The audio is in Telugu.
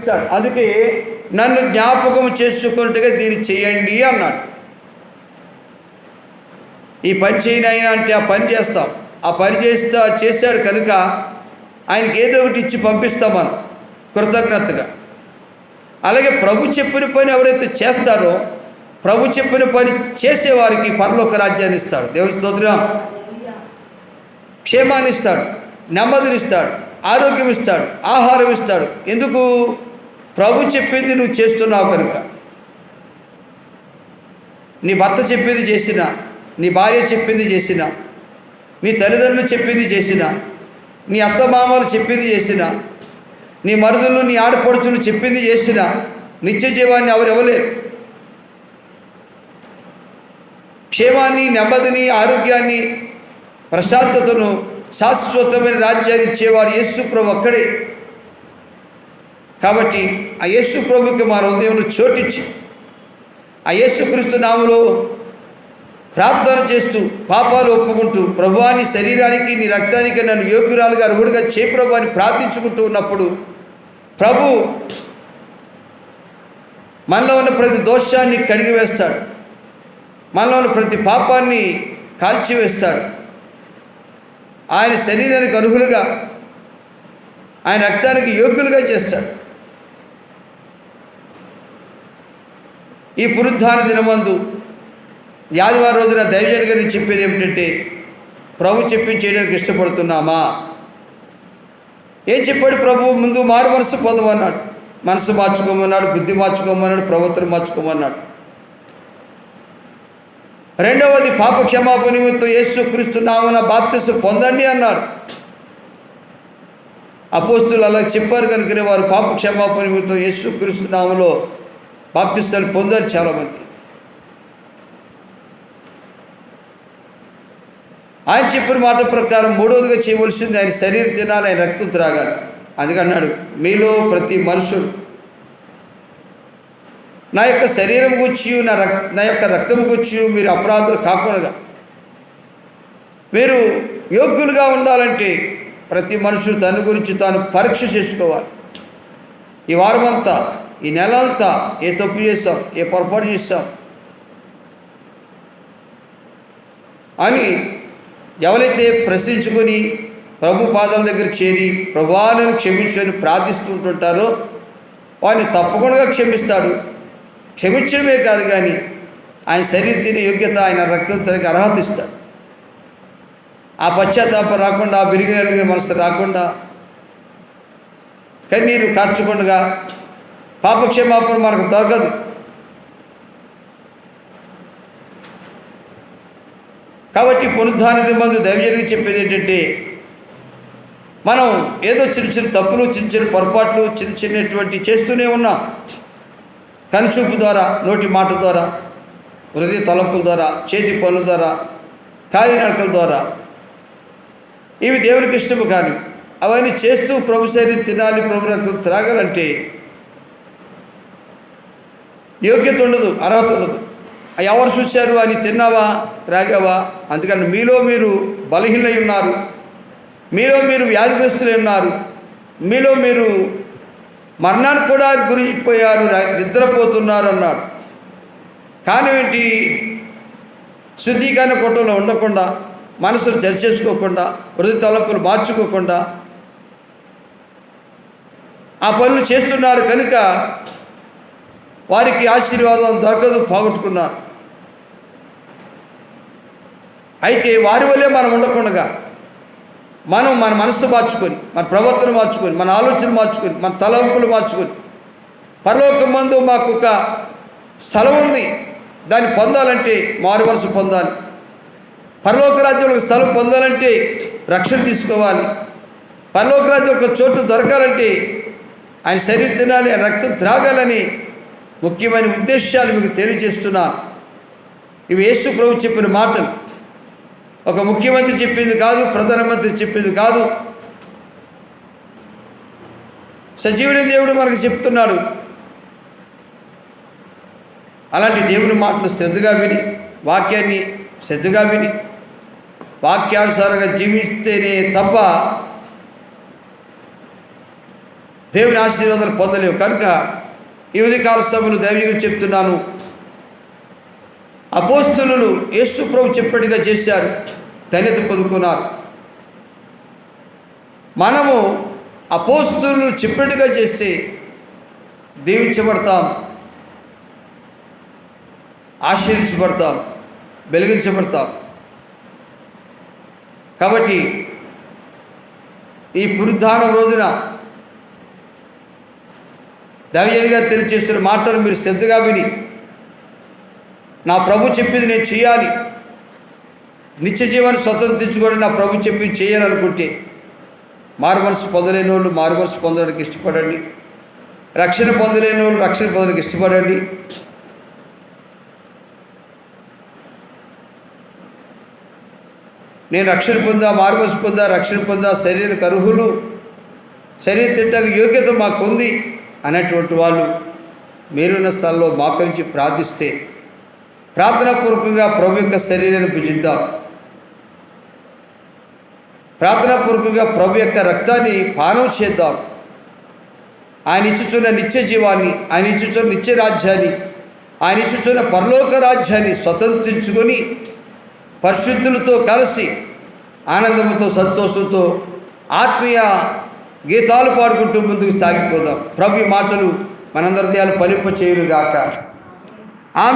ఇస్తాడు. అందుకే నన్ను జ్ఞాపకం చేసుకున్నట్టుగా దీన్ని చేయండి అన్నాడు. ఈ పని చేయనైనా అంటే ఆ పని చేస్తాం. ఆ పని చేస్తా చేశాడు కనుక ఆయనకి ఏదో ఒకటి ఇచ్చి పంపిస్తాం మనం కృతజ్ఞతగా. అలాగే ప్రభు చెప్పిన పని ఎవరైతే చేస్తారో ప్రభు చెప్పిన పని చేసేవారికి పరలోక రాజ్యాన్ని ఇస్తాడు. దేవుని స్తోత్రం. క్షేమాన్ని ఇస్తాడు నెమ్మదినిస్తాడు ఆరోగ్యం ఇస్తాడు ఆహారం ఇస్తాడు. ఎందుకు? ప్రభు చెప్పింది నువ్వు చేస్తున్నావు కనుక. నీ భర్త చెప్పింది చేసిన నీ భార్య చెప్పింది చేసిన నీ తల్లిదండ్రులు చెప్పింది చేసిన నీ అత్తమామలు చెప్పింది చేసిన నీ మరుదులు నీ ఆడపడుచులు చెప్పింది చేసిన నిత్య జీవాన్ని ఎవరెవలేరు క్షేమాన్ని నెమ్మదిని ఆరోగ్యాన్ని ప్రశాంతతను శాశ్వతమైన రాజ్యాన్ని ఇచ్చేవాడు యేసు ప్రభు ఒక్కడే. కాబట్టి ఆ యేసు ప్రభుకి మా హృదయంలో చోటిచ్చి ఆ యేసుక్రీస్తు నామలో ప్రార్థన చేస్తూ పాపాలు ఒప్పుకుంటూ ప్రభువాని శరీరానికి నీ రక్తానికి నన్ను యోగ్యురాలుగా అర్హుడిగా చే ప్రభు అని ప్రార్థించుకుంటూ ఉన్నప్పుడు ప్రభు మనలో ఉన్న ప్రతి దోషాన్ని కడిగి వేస్తాడు. మనలో ఉన్న ప్రతి పాపాన్ని కాల్చివేస్తాడు ఆయన శరీరానికి అర్హులుగా ఆయన రక్తానికి యోగ్యులుగా చేస్తాడు. ఈ పునరుద్ధాన దినమందు యాదివారి రోజున దైవజన్ గారిని చెప్పేది ఏమిటంటే ప్రభు చెప్పి చేయడానికి ఇష్టపడుతున్నామా? ఏం చెప్పాడు ప్రభు? ముందు మారు మనసు పొందమన్నాడు. మనసు మార్చుకోమన్నాడు బుద్ధి మార్చుకోమన్నాడు ప్రవర్తన మార్చుకోమన్నాడు. రెండవది పాప క్షమాపణ నిమిత్తం యేసు క్రీస్తు బాప్తిసు పొందండి అన్నాడు అపోస్తులు అలా చెప్పారు కనుకనే వారు పాప క్షమాపణ నిమిత్తం యేసు క్రీస్తు నామలో పొందారు చాలామంది. ఆయన చెప్పిన మాట ప్రకారం మూడవదిగా చేయవలసింది ఆయన శరీరం తినాలి ఆయన రక్తం త్రాగాలి. అందుకన్నాడు మీలో ప్రతి మనుషుడు నా యొక్క శరీరం గుచ్చి నా రక్ నా యొక్క రక్తం గుచ్చి మీరు అపరాధులు కాకుండా మీరు యోగ్యులుగా ఉండాలంటే ప్రతి మనుషుడు తన గురించి తాను పరీక్ష చేసుకోవాలి. ఈ వారమంతా ఈ నెల అంతా ఏ తప్పు చేస్తాం ఏ పొరపాటు చేస్తాం? అని ఎవరైతే ప్రశ్నించుకొని ప్రభు పాదాల దగ్గర చేరి ప్రభువాలను ప్రార్థిస్తూ ప్రార్థిస్తుంటుంటారో వారిని తప్పకుండా క్షమిస్తాడు. క్షమించడమే కాదు కానీ ఆయన శరీరం తినే యోగ్యత ఆయన రక్తం తనకి అర్హత ఇస్తాడు. ఆ పశ్చాత్తాపం రాకుండా ఆ విరిగిన మనసు రాకుండా కన్నీరు కార్చకుండా పాపక్షేమాపణ మనకు దొరకదు కాబట్టి పునరుద్ధానిది మందు. దైవజనికి చెప్పేది ఏంటంటే మనం ఏదో చిన్న చిన్న తప్పులు చిన్న చిన్న పొరపాట్లు చిన్న చిన్నటువంటి చేస్తూనే ఉన్నాం. కనుచూపు ద్వారా నోటి మాట ద్వారా హృదయ తలంపుల ద్వారా చేతి పనుల ద్వారా కాలినడకల ద్వారా. ఇవి దేవునికి ఇష్టము కానీ అవన్నీ చేస్తూ ప్రభు శరీరం తినాలి ప్రభు రక్తం త్రాగాలంటే యోగ్యత ఉండదు అర్హత ఉండదు. ఎవరు చూశారు అని తిన్నావా త్రాగావా? అందుకని మీలో మీరు బలహీనై ఉన్నారు. మీలో మీరు వ్యాధిగ్రస్తులై ఉన్నారు. మీలో మీరు మరణానికి కూడా గురిపోయారు రా- నిద్రపోతున్నారు అన్నాడు. కానీ ఏంటి? శుద్ధీకరణ కూటంలో ఉండకుండా మనసును చర్చేసుకోకుండా వృద్ధి తలపులు మార్చుకోకుండా ఆ పనులు చేస్తున్నారు కనుక వారికి ఆశీర్వాదం దొరకదు పోగొట్టుకున్నారు. అయితే వారి వల్లే మనం ఉండకుండా మనం మన మనస్సు మార్చుకొని మన ప్రవర్తన మార్చుకొని మన ఆలోచన మార్చుకొని మన తలంపులు మార్చుకొని పరలోకం మందు మాకు ఒక స్థలం ఉంది. దాన్ని పొందాలంటే మారు మనసు పొందాలి. పరలోక రాజ్యంలో ఒక స్థలం పొందాలంటే రక్షణ తీసుకోవాలి. పరలోక రాజ్యం ఒక చోటు దొరకాలంటే ఆయన శరీరం తినాలి ఆయన రక్తం త్రాగాలని ముఖ్యమైన ఉద్దేశాలు మీకు తెలియజేస్తున్నాను. ఇవి యేసు ప్రభు చెప్పిన మాటలు. ఒక ముఖ్యమంత్రి చెప్పింది కాదు ప్రధానమంత్రి చెప్పింది కాదు. సజీవుని దేవుడు మనకు చెప్తున్నాడు. అలాంటి దేవుని మాటలు శ్రద్ధగా విని వాక్యాన్ని శ్రద్ధగా విని వాక్యానుసారంగా జీవిస్తేనే తప్ప దేవుని ఆశీర్వాదాలు పొందలేవు. కనుక ఈ ఉదయకాల సభను దైవిగా చెప్తున్నాను. అపోస్తులు యేసు ప్రభు చెప్పినట్టుగా చేశారు. ధన్యత పొందుకున్నారు. మనము అపోస్తులు చెప్పినట్టుగా చేస్తే దీవించబడతాం. ఆశీర్వించబడతాం వెలిగించబడతాం. కాబట్టి ఈ పునరుద్ధానం రోజున దైవజనిగా తెలియచేస్తున్న మాటలు మీరు శ్రద్ధగా విని నా ప్రభు చెప్పింది నేను చేయాలి. నిత్య జీవాన్ని స్వతంత్రించుకొని నా ప్రభు చెప్పింది చేయాలనుకుంటే మారు మనసు పొందలేని వాళ్ళు మారు మనసు పొందడానికి ఇష్టపడండి. రక్షణ పొందలేని వాళ్ళు రక్షణ పొందడానికి ఇష్టపడండి. నేను రక్షణ పొందా మార్మస్ పొందా రక్షణ పొందా శరీరకు అర్హులు శరీర తిట్టకు యోగ్యత మాకు ఉంది అనేటువంటి వాళ్ళు మీరున్న స్థలంలో మాకరించి ప్రార్థిస్తే ప్రార్థనాపూర్వకంగా ప్రభు యొక్క శరీరాన్ని భుజిద్దాం. ప్రార్థనాపూర్వకంగా ప్రభు యొక్క రక్తాన్ని పానం చేద్దాం. ఆయన ఇచ్చుచున్న నిత్య జీవాన్ని ఆయన ఇచ్చుచున్న నిత్య రాజ్యాన్ని ఆయన ఇచ్చుచున్న పరలోక రాజ్యాన్ని స్వతంత్రించుకొని పరిశుద్ధులతో కలిసి ఆనందంతో సంతోషంతో ఆత్మీయ గీతాలు పాడుకుంటూ ముందుకు సాగిపోదాం. ప్రభు మాటలు మనందరి దేహాలు ఫలింప చేయులుగాక